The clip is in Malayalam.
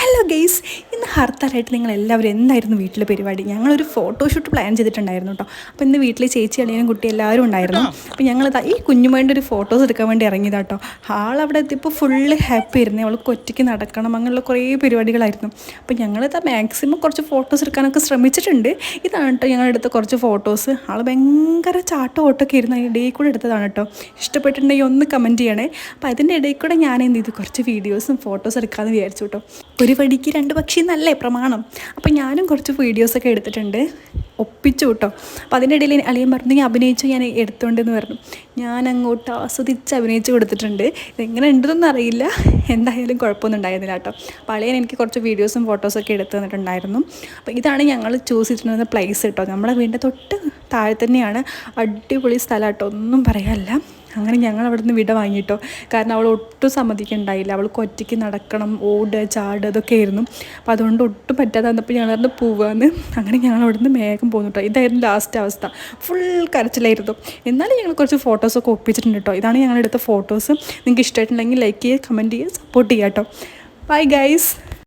ഹലോ ഗെയ്സ് ഇന്ന് ഹർത്താലായിട്ട് നിങ്ങൾ എല്ലാവരും എന്തായിരുന്നു വീട്ടിലെ പരിപാടി? ഞങ്ങളൊരു ഫോട്ടോഷൂട്ട് പ്ലാൻ ചെയ്തിട്ടുണ്ടായിരുന്നു കേട്ടോ അപ്പോൾ ഇന്ന് വീട്ടിൽ ചേച്ചി അളിയനും കുട്ടി എല്ലാവരും ഉണ്ടായിരുന്നു. അപ്പോൾ ഞങ്ങൾ ഈ കുഞ്ഞുമേന്റെ ഒരു ഫോട്ടോസ് എടുക്കാൻ വേണ്ടി ഇറങ്ങിയതാ കേട്ടോ അവിടെ എത്തിയപ്പോൾ ഫുള്ള് ഹാപ്പി ആയിരുന്നു. അവൾക്ക് ഒറ്റയ്ക്ക് നടക്കണം അങ്ങനെയുള്ള കുറേ പരിപാടികളായിരുന്നു. അപ്പോൾ ഞങ്ങളിതാ മാക്സിമം കുറച്ച് ഫോട്ടോസ് എടുക്കാനൊക്കെ ശ്രമിച്ചിട്ടുണ്ട്. ഇതാണ് കേട്ടോ ഞങ്ങളെടുത്ത കുറച്ച് ഫോട്ടോസ് ആൾ ഭയങ്കര ചാട്ടം ഓട്ടൊക്കെ ഇരുന്ന് അതിന്റെ ഇടയിൽ കൂടെ എടുത്തതാണ് കേട്ടോ ഇഷ്ടപ്പെട്ടിട്ടുണ്ടെങ്കിൽ ഒന്ന് കമന്റ് ചെയ്യണേ. അപ്പോൾ അതിന്റെ ഇടയിൽ കൂടെ ഞാൻ എന്ത് ചെയ്തു? കുറച്ച് വീഡിയോസും ഫോട്ടോസ് എടുക്കാമെന്ന് വിചാരിച്ചു കേട്ടോ ഒരു വടിക്ക് രണ്ട് പക്ഷി എന്നല്ലേ പ്രമാണം. അപ്പോൾ ഞാനും കുറച്ച് വീഡിയോസൊക്കെ എടുത്തിട്ടുണ്ട്. ഒപ്പിച്ചു കേട്ടോ. അപ്പം അതിന്റെ ഇടയിൽ അളിയൻ പറഞ്ഞു നീ അഭിനയിച്ചു? ഞാൻ എടുത്തോണ്ടെന്ന് പറഞ്ഞു. ഞാൻ അങ്ങോട്ട് ആസ്വദിച്ച് അഭിനയിച്ച് കൊടുത്തിട്ടുണ്ട്. ഇതെങ്ങനെ ഉണ്ടെന്നൊന്നും അറിയില്ല. എന്തായാലും കുഴപ്പമൊന്നും ഉണ്ടായിരുന്നില്ല കേട്ടോ. അപ്പോൾ അളിയൻ എനിക്ക് കുറച്ച് വീഡിയോസും ഫോട്ടോസൊക്കെ എടുത്തു തന്നിട്ടുണ്ടായിരുന്നു. അപ്പോൾ ഇതാണ് ഞങ്ങൾ ചൂസ് ചെയ്തിട്ടുള്ള പ്ലേസ് കേട്ടോ. നമ്മുടെ വീടിന്റെ തൊട്ട് താഴെ തന്നെയാണ് അടിപൊളി സ്ഥലം കേട്ടോ. ഒന്നും പറയാനില്ല. അങ്ങനെ ഞങ്ങൾ അവിടെ നിന്ന് വിട വാങ്ങിയിട്ടോ. കാരണം അവൾ ഒട്ടും സമ്മതിക്കണ്ടായില്ല. അവൾക്ക് ഒറ്റയ്ക്ക് നടക്കണം ഓടുക ചാടുക അതൊക്കെ ആയിരുന്നു അപ്പോൾ അതുകൊണ്ട് ഒട്ടും പറ്റാതെ വന്നപ്പോൾ ഞങ്ങൾ അവിടെ പോവാന്ന്. അങ്ങനെ ഞങ്ങൾ അവിടെ നിന്ന് വേഗം പോന്നു കേട്ടോ ഇതായിരുന്നു ലാസ്റ്റ് അവസ്ഥ. ഫുൾ കരച്ചിലായിരുന്നു. എന്നാലും ഞങ്ങൾ കുറച്ച് ഫോട്ടോസൊക്കെ ഒപ്പിച്ചിട്ടുണ്ട് കേട്ടോ ഇതാണ് ഞങ്ങളെടുത്ത ഫോട്ടോസ് നിങ്ങൾക്ക് ഇഷ്ടമായിട്ടുണ്ടെങ്കിൽ ലൈക്ക് ചെയ്യുക കമന്റ് ചെയ്യുക സപ്പോർട്ട് ചെയ്യുക കേട്ടോ ബൈ ഗൈസ്